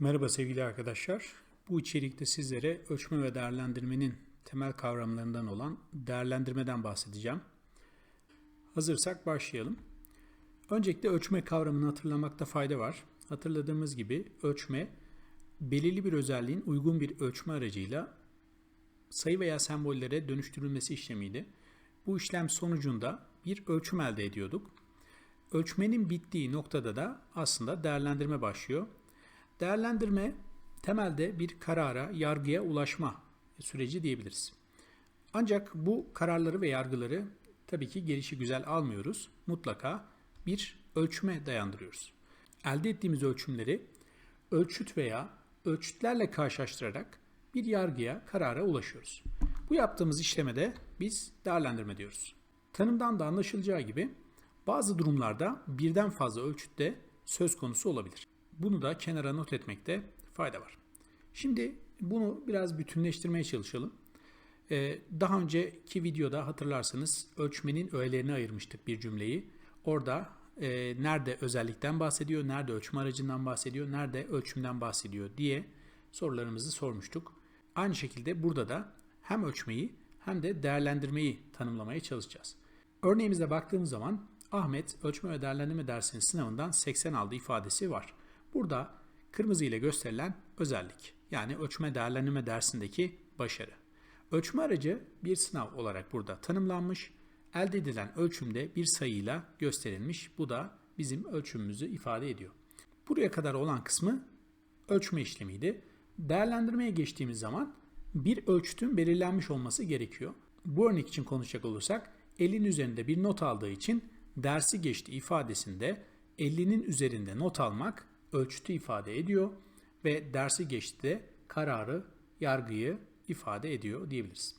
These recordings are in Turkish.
Merhaba sevgili arkadaşlar. Bu içerikte sizlere ölçme ve değerlendirmenin temel kavramlarından olan değerlendirmeden bahsedeceğim. Hazırsak başlayalım. Öncelikle ölçme kavramını hatırlamakta fayda var. Hatırladığımız gibi ölçme belirli bir özelliğin uygun bir ölçme aracıyla sayı veya sembollere dönüştürülmesi işlemiydi. Bu işlem sonucunda bir ölçüm elde ediyorduk. Ölçmenin bittiği noktada da aslında değerlendirme başlıyor. Değerlendirme temelde bir karara, yargıya ulaşma süreci diyebiliriz. Ancak bu kararları ve yargıları tabii ki gelişi güzel almıyoruz. Mutlaka bir ölçüme dayandırıyoruz. Elde ettiğimiz ölçümleri ölçüt veya ölçütlerle karşılaştırarak bir yargıya, karara ulaşıyoruz. Bu yaptığımız işleme de biz değerlendirme diyoruz. Tanımdan da anlaşılacağı gibi bazı durumlarda birden fazla ölçütte söz konusu olabilir. Bunu da kenara not etmekte fayda var. Şimdi bunu biraz bütünleştirmeye çalışalım. Ee, daha önceki videoda hatırlarsanız ölçmenin öğelerini ayırmıştık bir cümleyi. Orada e, nerede özellikten bahsediyor, nerede ölçme aracından bahsediyor, nerede ölçümden bahsediyor diye sorularımızı sormuştuk. Aynı şekilde burada da hem ölçmeyi hem de değerlendirmeyi tanımlamaya çalışacağız. Örneğimize baktığımız zaman Ahmet ölçme ve değerlendirme dersinin sınavından 80 aldı ifadesi var. Burada kırmızı ile gösterilen özellik yani ölçme değerlendirme dersindeki başarı. Ölçme aracı bir sınav olarak burada tanımlanmış. Elde edilen ölçümde bir sayıyla gösterilmiş. Bu da bizim ölçümümüzü ifade ediyor. Buraya kadar olan kısmı ölçme işlemiydi. Değerlendirmeye geçtiğimiz zaman bir ölçütün belirlenmiş olması gerekiyor. Bu örnek için konuşacak olursak 50'nin üzerinde bir not aldığı için dersi geçti ifadesinde 50'nin üzerinde not almak ölçütü ifade ediyor ve dersi geçti de kararı, yargıyı ifade ediyor diyebiliriz.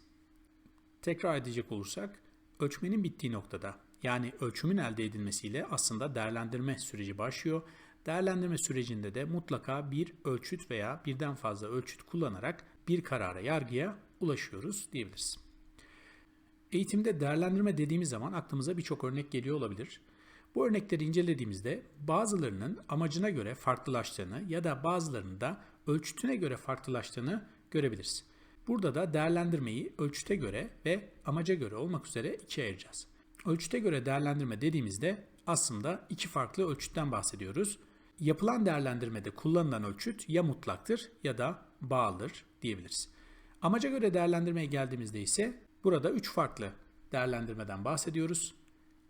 Tekrar edecek olursak ölçmenin bittiği noktada yani ölçümün elde edilmesiyle aslında değerlendirme süreci başlıyor. Değerlendirme sürecinde de mutlaka bir ölçüt veya birden fazla ölçüt kullanarak bir karara, yargıya ulaşıyoruz diyebiliriz. Eğitimde değerlendirme dediğimiz zaman aklımıza birçok örnek geliyor olabilir. Bu örnekleri incelediğimizde bazılarının amacına göre farklılaştığını ya da bazılarının da ölçütüne göre farklılaştığını görebiliriz. Burada da değerlendirmeyi ölçüte göre ve amaca göre olmak üzere ikiye ayıracağız. Ölçüte göre değerlendirme dediğimizde aslında iki farklı ölçütten bahsediyoruz. Yapılan değerlendirmede kullanılan ölçüt ya mutlaktır ya da bağlıdır diyebiliriz. Amaca göre değerlendirmeye geldiğimizde ise burada üç farklı değerlendirmeden bahsediyoruz.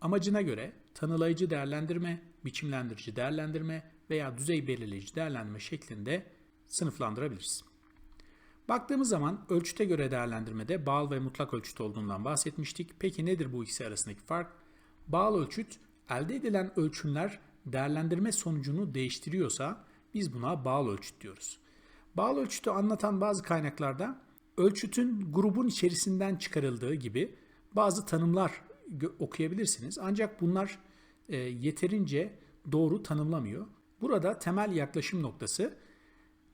Amacına göre tanılayıcı değerlendirme, biçimlendirici değerlendirme veya düzey belirleyici değerlendirme şeklinde sınıflandırabiliriz. Baktığımız zaman ölçüte göre değerlendirmede bağlı ve mutlak ölçüt olduğundan bahsetmiştik. Peki nedir bu ikisi arasındaki fark? Bağlı ölçüt elde edilen ölçümler değerlendirme sonucunu değiştiriyorsa biz buna bağlı ölçüt diyoruz. Bağlı ölçütü anlatan bazı kaynaklarda ölçütün grubun içerisinden çıkarıldığı gibi bazı tanımlar okuyabilirsiniz. Ancak bunlar e, yeterince doğru tanımlamıyor. Burada temel yaklaşım noktası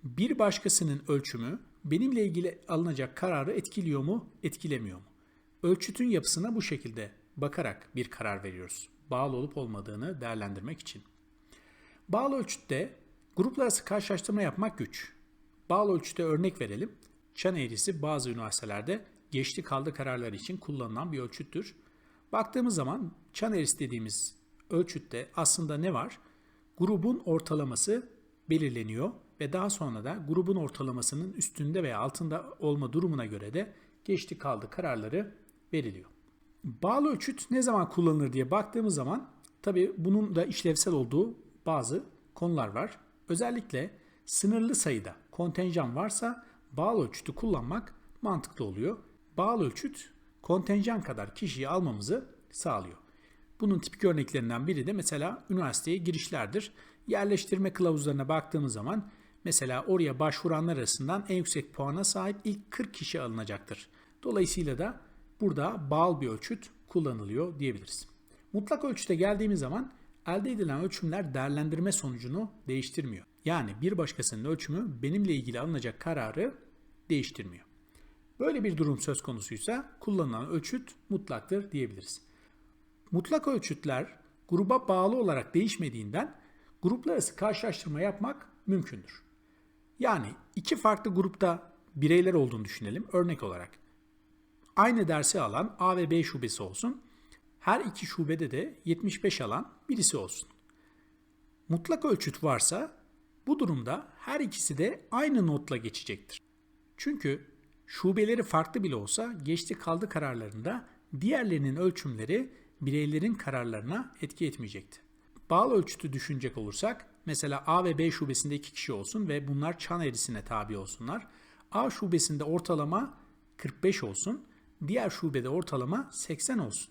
bir başkasının ölçümü benimle ilgili alınacak kararı etkiliyor mu, etkilemiyor mu? Ölçütün yapısına bu şekilde bakarak bir karar veriyoruz. Bağlı olup olmadığını değerlendirmek için. Bağlı ölçütte gruplar arası karşılaştırma yapmak güç. Bağlı ölçütte örnek verelim. Çan eğrisi bazı üniversitelerde geçti kaldı kararlar için kullanılan bir ölçüttür. Baktığımız zaman çan eğrisi dediğimiz ölçütte aslında ne var? Grubun ortalaması belirleniyor ve daha sonra da grubun ortalamasının üstünde veya altında olma durumuna göre de geçti kaldı kararları veriliyor. Bağlı ölçüt ne zaman kullanılır diye baktığımız zaman tabi bunun da işlevsel olduğu bazı konular var. Özellikle sınırlı sayıda kontenjan varsa bağlı ölçütü kullanmak mantıklı oluyor. Bağlı ölçüt kontenjan kadar kişiyi almamızı sağlıyor. Bunun tipik örneklerinden biri de mesela üniversiteye girişlerdir. Yerleştirme kılavuzlarına baktığımız zaman mesela oraya başvuranlar arasından en yüksek puana sahip ilk 40 kişi alınacaktır. Dolayısıyla da burada bağlı bir ölçüt kullanılıyor diyebiliriz. Mutlak ölçüte geldiğimiz zaman elde edilen ölçümler değerlendirme sonucunu değiştirmiyor. Yani bir başkasının ölçümü benimle ilgili alınacak kararı değiştirmiyor. Böyle bir durum söz konusuysa kullanılan ölçüt mutlaktır diyebiliriz. Mutlak ölçütler gruba bağlı olarak değişmediğinden gruplar arası karşılaştırma yapmak mümkündür. Yani iki farklı grupta bireyler olduğunu düşünelim örnek olarak. Aynı dersi alan A ve B şubesi olsun. Her iki şubede de 75 alan birisi olsun. Mutlak ölçüt varsa bu durumda her ikisi de aynı notla geçecektir. Çünkü şubeleri farklı bile olsa geçti kaldı kararlarında diğerlerinin ölçümleri bireylerin kararlarına etki etmeyecekti. Bağlı ölçütü düşünecek olursak mesela A ve B şubesinde iki kişi olsun ve bunlar çan eğrisine tabi olsunlar. A şubesinde ortalama 45 olsun, diğer şubede ortalama 80 olsun.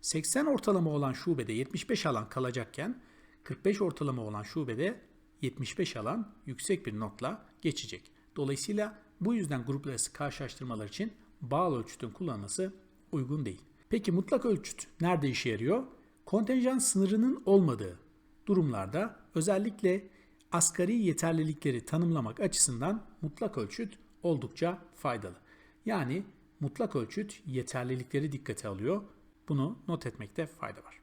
80 ortalama olan şubede 75 alan kalacakken 45 ortalama olan şubede 75 alan yüksek bir notla geçecek. Dolayısıyla bu yüzden gruplar arası karşılaştırmalar için bağlı ölçütün kullanılması uygun değil. Peki mutlak ölçüt nerede işe yarıyor? Kontenjan sınırının olmadığı durumlarda özellikle asgari yeterlilikleri tanımlamak açısından mutlak ölçüt oldukça faydalı. Yani mutlak ölçüt yeterlilikleri dikkate alıyor. Bunu not etmekte fayda var.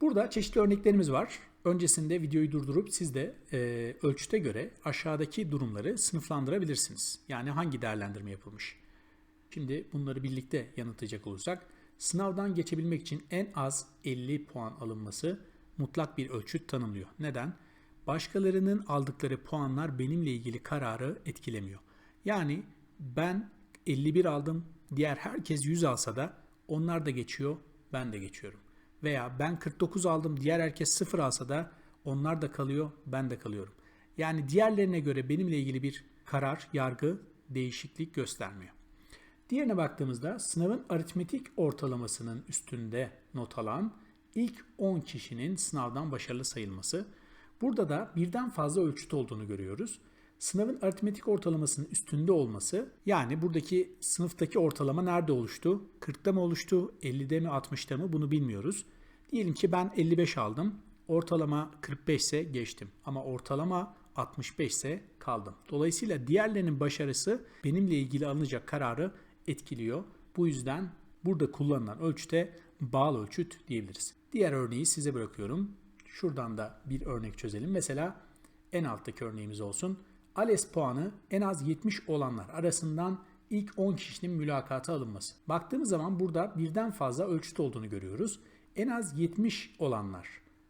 Burada çeşitli örneklerimiz var. Öncesinde videoyu durdurup siz de e, ölçüte göre aşağıdaki durumları sınıflandırabilirsiniz. Yani hangi değerlendirme yapılmış. Şimdi bunları birlikte yanıtlayacak olursak sınavdan geçebilmek için en az 50 puan alınması mutlak bir ölçüt tanımlıyor. Neden? Başkalarının aldıkları puanlar benimle ilgili kararı etkilemiyor. Yani ben 51 aldım, diğer herkes 100 alsa da onlar da geçiyor, ben de geçiyorum. Veya ben 49 aldım, diğer herkes 0 alsa da onlar da kalıyor, ben de kalıyorum. Yani diğerlerine göre benimle ilgili bir karar, yargı, değişiklik göstermiyor. Diğerine baktığımızda sınavın aritmetik ortalamasının üstünde not alan ilk 10 kişinin sınavdan başarılı sayılması. Burada da birden fazla ölçüt olduğunu görüyoruz. Sınavın aritmetik ortalamasının üstünde olması yani buradaki sınıftaki ortalama nerede oluştu? 40'ta mı oluştu? 50'de mi 60'ta mı? Bunu bilmiyoruz. Diyelim ki ben 55 aldım. Ortalama 45 ise geçtim. Ama ortalama 65 ise kaldım. Dolayısıyla diğerlerinin başarısı benimle ilgili alınacak kararı etkiliyor. Bu yüzden burada kullanılan ölçüte bağlı ölçüt diyebiliriz. Diğer örneği size bırakıyorum. Şuradan da bir örnek çözelim. Mesela en alttaki örneğimiz olsun. ALES puanı en az 70 olanlar arasından ilk 10 kişinin mülakata alınması. Baktığımız zaman burada birden fazla ölçüt olduğunu görüyoruz. En az 70 olanlar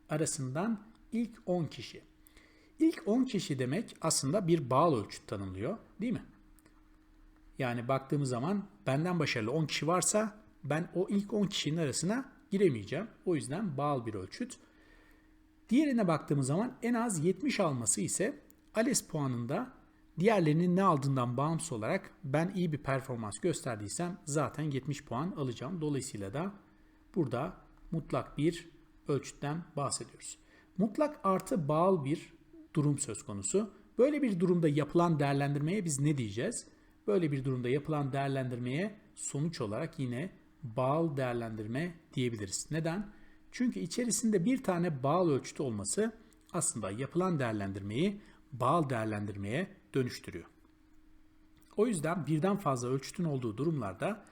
arasından ilk 10 kişi. İlk 10 kişi demek aslında bir bağlı ölçüt tanımlıyor değil mi? Yani baktığımız zaman benden başarılı 10 kişi varsa ben o ilk 10 kişinin arasına giremeyeceğim. O yüzden bağlı bir ölçüt. Diğerine baktığımız zaman en az 70 alması ise ALES puanında diğerlerinin ne aldığından bağımsız olarak ben iyi bir performans gösterdiysem zaten 70 puan alacağım. Dolayısıyla da burada mutlak bir ölçütten bahsediyoruz. Mutlak artı bağlı bir durum söz konusu. Böyle bir durumda yapılan değerlendirmeye biz ne diyeceğiz? Böyle bir durumda yapılan değerlendirmeye sonuç olarak yine bağlı değerlendirme diyebiliriz. Neden? Çünkü içerisinde bir tane bağlı ölçüt olması aslında yapılan değerlendirmeyi bağlı değerlendirmeye dönüştürüyor. O yüzden birden fazla ölçütün olduğu durumlarda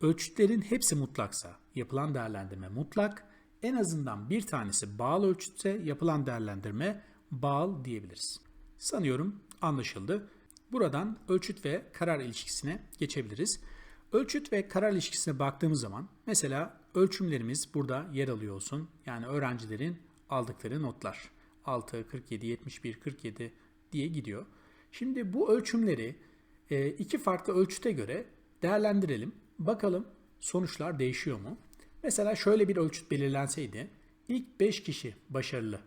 ölçütlerin hepsi mutlaksa yapılan değerlendirme mutlak, en azından bir tanesi bağlı ölçütse yapılan değerlendirme bağlı diyebiliriz. Sanıyorum anlaşıldı. Buradan ölçüt ve karar ilişkisine geçebiliriz. Ölçüt ve karar ilişkisine baktığımız zaman mesela ölçümlerimiz burada yer alıyor olsun. Yani öğrencilerin aldıkları notlar. 6, 47, 71, 47 diye gidiyor. Şimdi bu ölçümleri e, iki farklı ölçüte göre değerlendirelim. Bakalım sonuçlar değişiyor mu? Mesela şöyle bir ölçüt belirlenseydi. ilk 5 kişi başarılı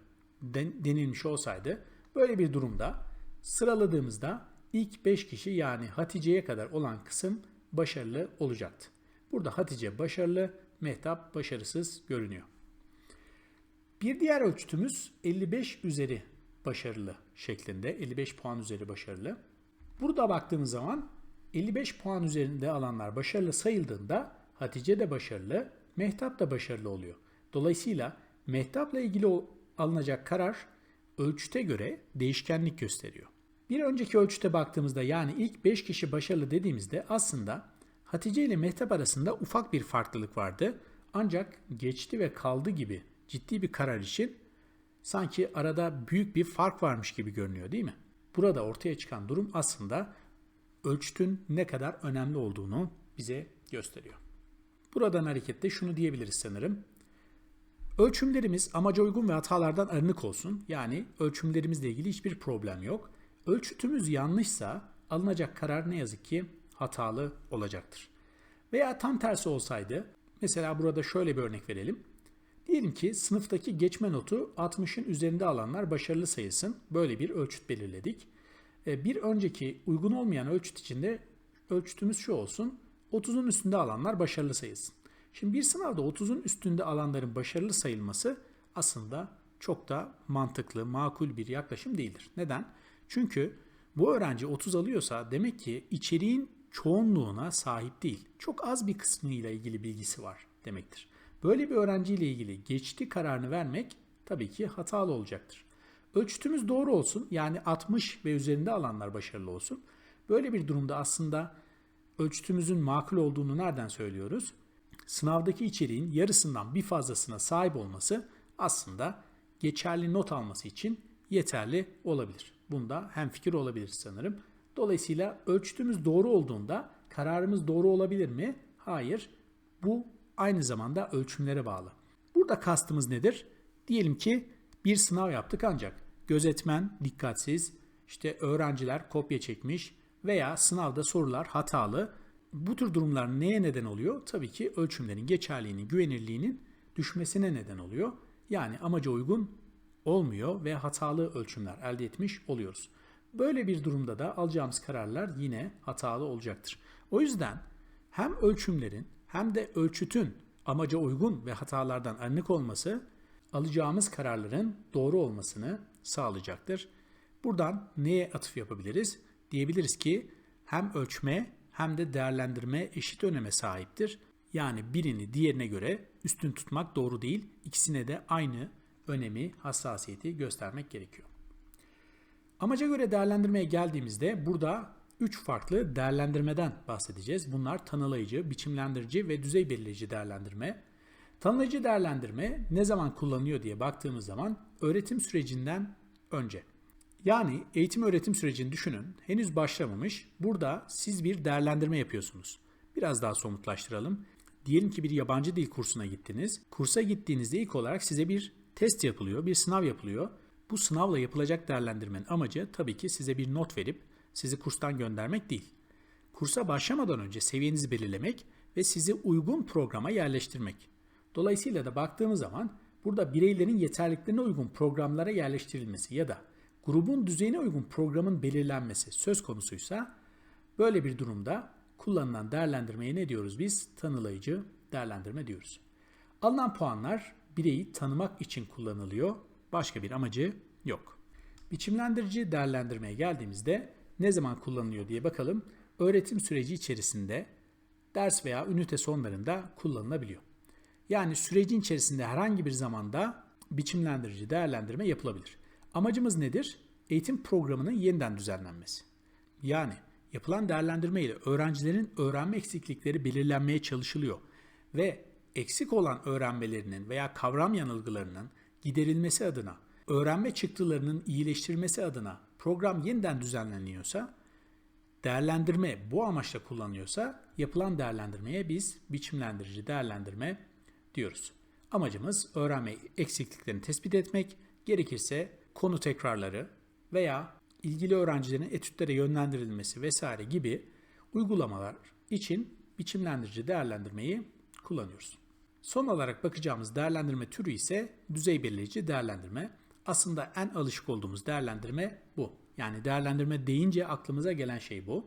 denilmiş olsaydı böyle bir durumda sıraladığımızda ilk 5 kişi yani Hatice'ye kadar olan kısım başarılı olacaktı. Burada Hatice başarılı, Mehtap başarısız görünüyor. Bir diğer ölçütümüz 55 üzeri başarılı şeklinde. 55 puan üzeri başarılı. Burada baktığımız zaman 55 puan üzerinde alanlar başarılı sayıldığında Hatice de başarılı, Mehtap da başarılı oluyor. Dolayısıyla Mehtap'la ilgili alınacak karar ölçüte göre değişkenlik gösteriyor. Bir önceki ölçüte baktığımızda yani ilk 5 kişi başarılı dediğimizde aslında Hatice ile Mehtap arasında ufak bir farklılık vardı. Ancak geçti ve kaldı gibi ciddi bir karar için sanki arada büyük bir fark varmış gibi görünüyor değil mi? Burada ortaya çıkan durum aslında ölçütün ne kadar önemli olduğunu bize gösteriyor. Buradan hareketle şunu diyebiliriz sanırım. Ölçümlerimiz amaca uygun ve hatalardan arınık olsun. Yani ölçümlerimizle ilgili hiçbir problem yok. Ölçütümüz yanlışsa alınacak karar ne yazık ki hatalı olacaktır. Veya tam tersi olsaydı, mesela burada şöyle bir örnek verelim. Diyelim ki sınıftaki geçme notu 60'ın üzerinde alanlar başarılı sayılsın. Böyle bir ölçüt belirledik. E, bir önceki uygun olmayan ölçüt içinde ölçütümüz şu olsun. 30'un üstünde alanlar başarılı sayılsın. Şimdi bir sınavda 30'un üstünde alanların başarılı sayılması aslında çok da mantıklı, makul bir yaklaşım değildir. Neden? Çünkü bu öğrenci 30 alıyorsa demek ki içeriğin çoğunluğuna sahip değil. Çok az bir kısmıyla ilgili bilgisi var demektir. Böyle bir öğrenciyle ilgili geçti kararını vermek tabii ki hatalı olacaktır. Ölçütümüz doğru olsun yani 60 ve üzerinde alanlar başarılı olsun. Böyle bir durumda aslında ölçütümüzün makul olduğunu nereden söylüyoruz? Sınavdaki içeriğin yarısından bir fazlasına sahip olması aslında geçerli not alması için yeterli olabilir. Bunda hem fikir olabilir sanırım. Dolayısıyla ölçütümüz doğru olduğunda kararımız doğru olabilir mi? Hayır. Bu aynı zamanda ölçümlere bağlı. Burada kastımız nedir? Diyelim ki bir sınav yaptık ancak gözetmen dikkatsiz, işte öğrenciler kopya çekmiş veya sınavda sorular hatalı. Bu tür durumlar neye neden oluyor? Tabii ki ölçümlerin geçerliğinin, güvenirliğinin düşmesine neden oluyor. Yani amaca uygun olmuyor ve hatalı ölçümler elde etmiş oluyoruz. Böyle bir durumda da alacağımız kararlar yine hatalı olacaktır. O yüzden hem ölçümlerin hem de ölçütün amaca uygun ve hatalardan arınık olması alacağımız kararların doğru olmasını sağlayacaktır. Buradan neye atıf yapabiliriz? Diyebiliriz ki hem ölçme hem de değerlendirme eşit öneme sahiptir. Yani birini diğerine göre üstün tutmak doğru değil. İkisine de aynı önemi, hassasiyeti göstermek gerekiyor. Amaca göre değerlendirmeye geldiğimizde burada 3 farklı değerlendirmeden bahsedeceğiz. Bunlar tanılayıcı, biçimlendirici ve düzey belirleyici değerlendirme. Tanılayıcı değerlendirme ne zaman kullanılıyor diye baktığımız zaman öğretim sürecinden önce. Yani eğitim öğretim sürecini düşünün. Henüz başlamamış. Burada siz bir değerlendirme yapıyorsunuz. Biraz daha somutlaştıralım. Diyelim ki bir yabancı dil kursuna gittiniz. Kursa gittiğinizde ilk olarak size bir test yapılıyor, bir sınav yapılıyor. Bu sınavla yapılacak değerlendirmenin amacı tabii ki size bir not verip sizi kurstan göndermek değil. Kursa başlamadan önce seviyenizi belirlemek ve sizi uygun programa yerleştirmek. Dolayısıyla da baktığımız zaman burada bireylerin yeterliliklerine uygun programlara yerleştirilmesi ya da grubun düzeyine uygun programın belirlenmesi söz konusuysa böyle bir durumda kullanılan değerlendirmeye ne diyoruz biz? Tanılayıcı değerlendirme diyoruz. Alınan puanlar bireyi tanımak için kullanılıyor. Başka bir amacı yok. Biçimlendirici değerlendirmeye geldiğimizde ne zaman kullanılıyor diye bakalım. Öğretim süreci içerisinde ders veya ünite sonlarında kullanılabiliyor. Yani sürecin içerisinde herhangi bir zamanda biçimlendirici değerlendirme yapılabilir. Amacımız nedir? Eğitim programının yeniden düzenlenmesi. Yani yapılan değerlendirme ile öğrencilerin öğrenme eksiklikleri belirlenmeye çalışılıyor ve eksik olan öğrenmelerinin veya kavram yanılgılarının giderilmesi adına, öğrenme çıktılarının iyileştirilmesi adına program yeniden düzenleniyorsa, değerlendirme bu amaçla kullanıyorsa yapılan değerlendirmeye biz biçimlendirici değerlendirme diyoruz. Amacımız öğrenme eksikliklerini tespit etmek, gerekirse konu tekrarları veya ilgili öğrencilerin etütlere yönlendirilmesi vesaire gibi uygulamalar için biçimlendirici değerlendirmeyi kullanıyoruz. Son olarak bakacağımız değerlendirme türü ise düzey belirleyici değerlendirme. Aslında en alışık olduğumuz değerlendirme bu. Yani değerlendirme deyince aklımıza gelen şey bu.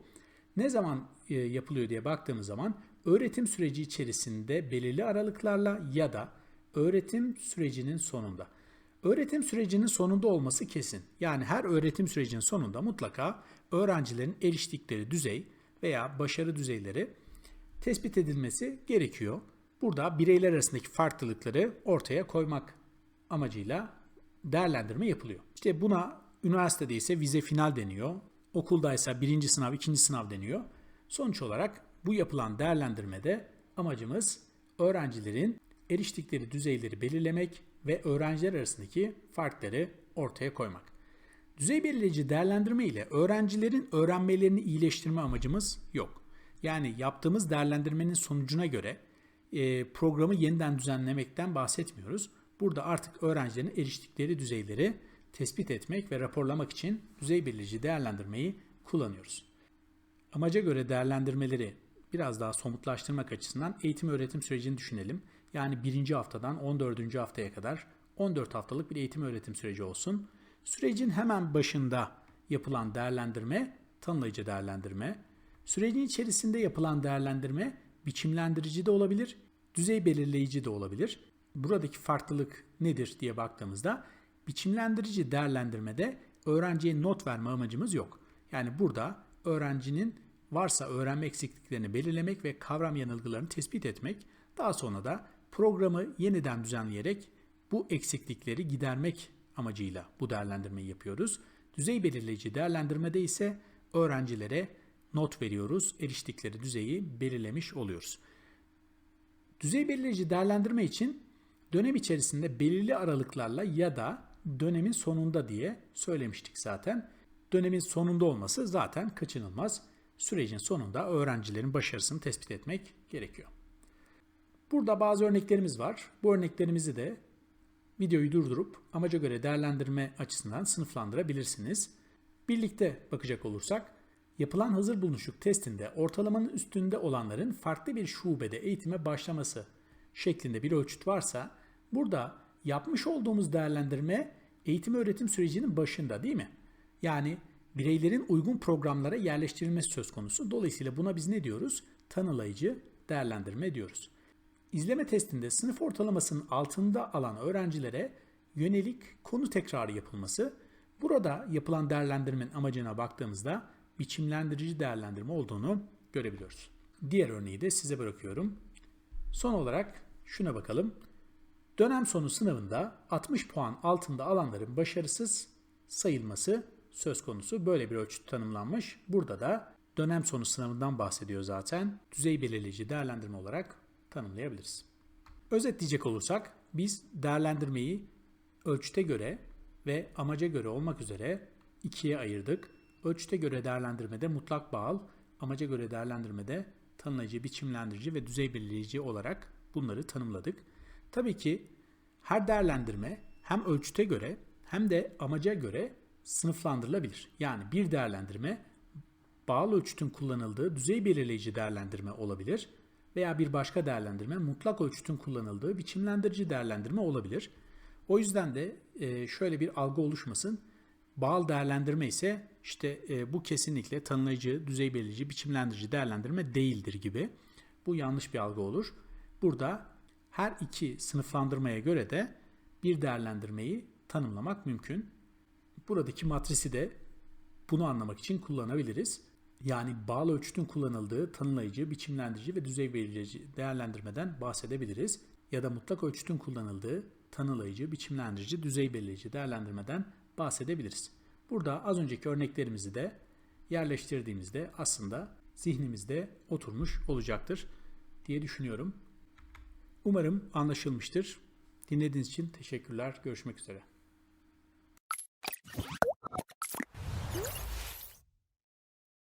Ne zaman e, yapılıyor diye baktığımız zaman öğretim süreci içerisinde belirli aralıklarla ya da öğretim sürecinin sonunda. Öğretim sürecinin sonunda olması kesin. Yani her öğretim sürecinin sonunda mutlaka öğrencilerin eriştikleri düzey veya başarı düzeyleri tespit edilmesi gerekiyor. Burada bireyler arasındaki farklılıkları ortaya koymak amacıyla değerlendirme yapılıyor. İşte buna üniversitede ise vize final deniyor. Okulda ise birinci sınav, ikinci sınav deniyor. Sonuç olarak bu yapılan değerlendirmede amacımız öğrencilerin eriştikleri düzeyleri belirlemek ve öğrenciler arasındaki farkları ortaya koymak. Düzey belirleyici değerlendirme ile öğrencilerin öğrenmelerini iyileştirme amacımız yok. Yani yaptığımız değerlendirmenin sonucuna göre e, programı yeniden düzenlemekten bahsetmiyoruz. Burada artık öğrencilerin eriştikleri düzeyleri tespit etmek ve raporlamak için düzey belirleyici değerlendirmeyi kullanıyoruz. Amaca göre değerlendirmeleri biraz daha somutlaştırmak açısından eğitim öğretim sürecini düşünelim. Yani birinci haftadan 14. haftaya kadar 14 haftalık bir eğitim öğretim süreci olsun. Sürecin hemen başında yapılan değerlendirme tanımlayıcı değerlendirme. Sürecin içerisinde yapılan değerlendirme biçimlendirici de olabilir, düzey belirleyici de olabilir. Buradaki farklılık nedir diye baktığımızda biçimlendirici değerlendirmede öğrenciye not verme amacımız yok. Yani burada öğrencinin varsa öğrenme eksikliklerini belirlemek ve kavram yanılgılarını tespit etmek, daha sonra da programı yeniden düzenleyerek bu eksiklikleri gidermek amacıyla bu değerlendirmeyi yapıyoruz. Düzey belirleyici değerlendirmede ise öğrencilere not veriyoruz, eriştikleri düzeyi belirlemiş oluyoruz. Düzey belirleyici değerlendirme için dönem içerisinde belirli aralıklarla ya da dönemin sonunda diye söylemiştik zaten. Dönemin sonunda olması zaten kaçınılmaz. Sürecin sonunda öğrencilerin başarısını tespit etmek gerekiyor. Burada bazı örneklerimiz var. Bu örneklerimizi de videoyu durdurup amaca göre değerlendirme açısından sınıflandırabilirsiniz. Birlikte bakacak olursak, yapılan hazır bulunuşluk testinde ortalamanın üstünde olanların farklı bir şubede eğitime başlaması şeklinde bir ölçüt varsa, burada yapmış olduğumuz değerlendirme eğitim öğretim sürecinin başında değil mi? Yani bireylerin uygun programlara yerleştirilmesi söz konusu. Dolayısıyla buna biz ne diyoruz? Tanılayıcı değerlendirme diyoruz. İzleme testinde sınıf ortalamasının altında alan öğrencilere yönelik konu tekrarı yapılması. Burada yapılan değerlendirmenin amacına baktığımızda biçimlendirici değerlendirme olduğunu görebiliyoruz. Diğer örneği de size bırakıyorum. Son olarak şuna bakalım. Dönem sonu sınavında 60 puan altında alanların başarısız sayılması söz konusu. Böyle bir ölçüt tanımlanmış. Burada da dönem sonu sınavından bahsediyor zaten. Düzey belirleyici değerlendirme olarak tanımlayabiliriz. Özetleyecek olursak biz değerlendirmeyi ölçüte göre ve amaca göre olmak üzere ikiye ayırdık. Ölçüte göre değerlendirmede mutlak bağıl, amaca göre değerlendirmede tanımlayıcı, biçimlendirici ve düzey belirleyici olarak bunları tanımladık. Tabii ki her değerlendirme hem ölçüte göre hem de amaca göre sınıflandırılabilir. Yani bir değerlendirme bağlı ölçütün kullanıldığı düzey belirleyici değerlendirme olabilir veya bir başka değerlendirme mutlak ölçütün kullanıldığı biçimlendirici değerlendirme olabilir. O yüzden de e, şöyle bir algı oluşmasın. Bağlı değerlendirme ise işte e, bu kesinlikle tanımlayıcı, düzey belirleyici, biçimlendirici değerlendirme değildir gibi. Bu yanlış bir algı olur. Burada her iki sınıflandırmaya göre de bir değerlendirmeyi tanımlamak mümkün. Buradaki matrisi de bunu anlamak için kullanabiliriz. Yani bağlı ölçütün kullanıldığı tanımlayıcı, biçimlendirici ve düzey belirleyici değerlendirmeden bahsedebiliriz. Ya da mutlak ölçütün kullanıldığı tanımlayıcı, biçimlendirici, düzey belirleyici değerlendirmeden bahsedebiliriz. Burada az önceki örneklerimizi de yerleştirdiğimizde aslında zihnimizde oturmuş olacaktır diye düşünüyorum. Umarım anlaşılmıştır. Dinlediğiniz için teşekkürler. Görüşmek üzere.